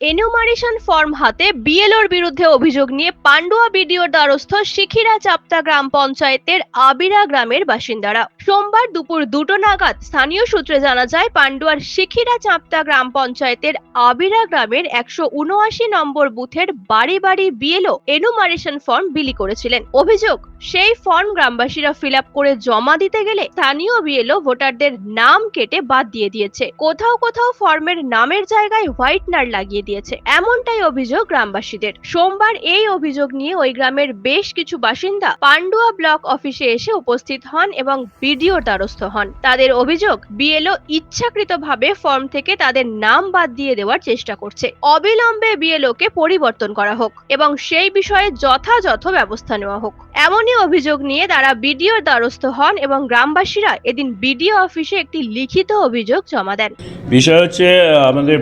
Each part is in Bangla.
এনুমারেশন ফর্ম হাতে বিএলওর বিরুদ্ধে অভিযোগ নিয়ে পান্ডুয়া বিডিওর দ্বারস্থ শিখিরা চাপ্তা গ্রাম পঞ্চায়েতের আবিরা গ্রামের বাসিন্দারা। সোমবার দুপুর দুটো নাগাদ স্থানীয় সূত্রে জানা যায়, পান্ডুয়ার শিখিরা চাপতা গ্রাম পঞ্চায়েতের আবিরা গ্রামের একশো উনআশি নম্বর বুথের বাড়ি বাড়ি বিএলও এনুমারেশন ফর্ম বিলি করেছিলেন। অভিযোগ, সেই ফর্ম গ্রামবাসীরা ফিল করে জমা দিতে গেলে স্থানীয় বিএলও ভোটারদের নাম কেটে বাদ দিয়ে দিয়েছে। কোথাও কোথাও ফর্মের নামের জায়গায় হোয়াইটনার লাগিয়ে দিয়েছে। এমনটাই অভিযোগ গ্রামবাসীদের। সোমবার এই অভিযোগ নিয়ে ওই গ্রামের বেশ কিছু বাসিন্দা পান্ডুয়া ব্লক অফিসে এসে উপস্থিত হন এবং বিডিওর দ্বারস্থ হন। তাদের অভিযোগ বিএলও ইচ্ছাকৃতভাবে ফর্ম থেকে তাদের নাম বাদ দিয়ে দেওয়ার চেষ্টা করছে। অবিলম্বে বিএলও কে পরিবর্তন করা হোক এবং সেই বিষয়ে যথাযথ ব্যবস্থা নেওয়া হোক। এমনই অভিযোগ নিয়ে তারা বিডিওর দ্বারস্থ হন এবং গ্রামবাসীরা এদিন বিডিও অফিসে একটি লিখিত অভিযোগ জমা দেন। বিষয় হচ্ছে আমাদের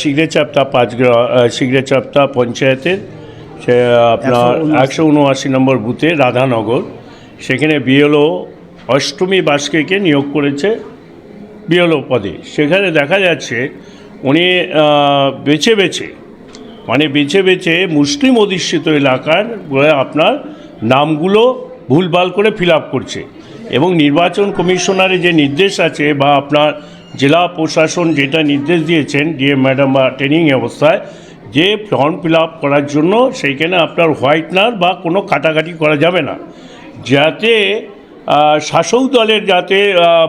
সিগড়ে চাপতা পাঁচ সিগড়ে চাপতা পঞ্চায়েতের সে আপনার একশো উনআশি নম্বর বুথে রাধানগর। সেখানে বিএলও অষ্টমী বাস্কেকে নিয়োগ করেছে বিএলও পদে সেখানে দেখা যাচ্ছে উনি বেছে বেছে মানে বেছে বেছে মুসলিম অধিষ্ঠিত এলাকার আপনার নামগুলো ভুলভাল করে ফিল আপ করছে এবং নির্বাচন কমিশনারের যে নির্দেশ আছে বা আপনার জেলা প্রশাসন যেটা নির্দেশ দিয়েছেন, ডিএম ম্যাডাম বা ট্রেনিং অবস্থায়, যে ফর্ম ফিল আপ করার জন্য সেইখানে আপনার হোয়াইটনার বা কোনো কাটাকাটি করা যাবে না। যাতে শাসক দলের যাতে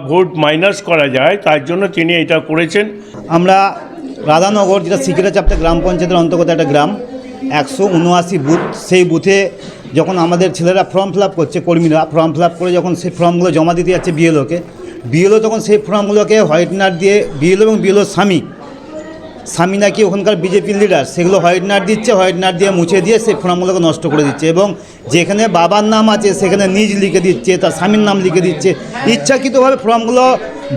ভোট মাইনাস করা যায়, তার জন্য তিনি এটা করেছেন। আমরা রাধানগর, যেটা সিকিরা চাপটা গ্রাম পঞ্চায়েতের অন্তর্গত একটা গ্রাম, একশো উনআশি বুথ, সেই বুথে যখন আমাদের ছেলেরা ফর্ম ফিল করছে, কর্মীরা ফর্ম ফিল করে যখন সেই ফর্মগুলো জমা দিতে যাচ্ছে বিএলওকে বিএলও তখন সেই ফর্মগুলোকে হোয়াইটনার দিয়ে বিএলও এবং বিএলও স্বামী স্বামী নাকি ওখানকার বিজেপির লিডার সেগুলো হোয়াইট হোয়াইটনার দিচ্ছে হোয়াইট হোয়াইটনার দিয়ে মুছে দিয়ে সেই ফর্মগুলোকে নষ্ট করে দিচ্ছে এবং যেখানে বাবার নাম আছে সেখানে নিজ লিখে দিচ্ছে তার স্বামীর নাম লিখে দিচ্ছে। ইচ্ছাকৃতভাবে ফর্মগুলো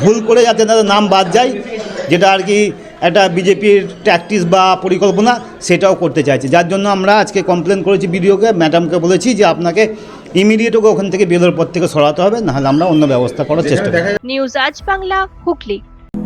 ভুল করে যাতে তাদের নাম বাদ যায় যেটা আর কি একটা বিজেপির ট্যাকটিস বা পরিকল্পনা সেটাও করতে চাইছে। যার জন্য আমরা আজকে কমপ্লেন করেছি বিডিওকে ম্যাডামকে বলেছি যে আপনাকে ইমিডিয়েট ওকে ওখান থেকে বেলোর পর থেকে সরাতে হবে নাহলে আমরা অন্য ব্যবস্থা করার চেষ্টা করব। নিউজ আজ বাংলা হুগলি।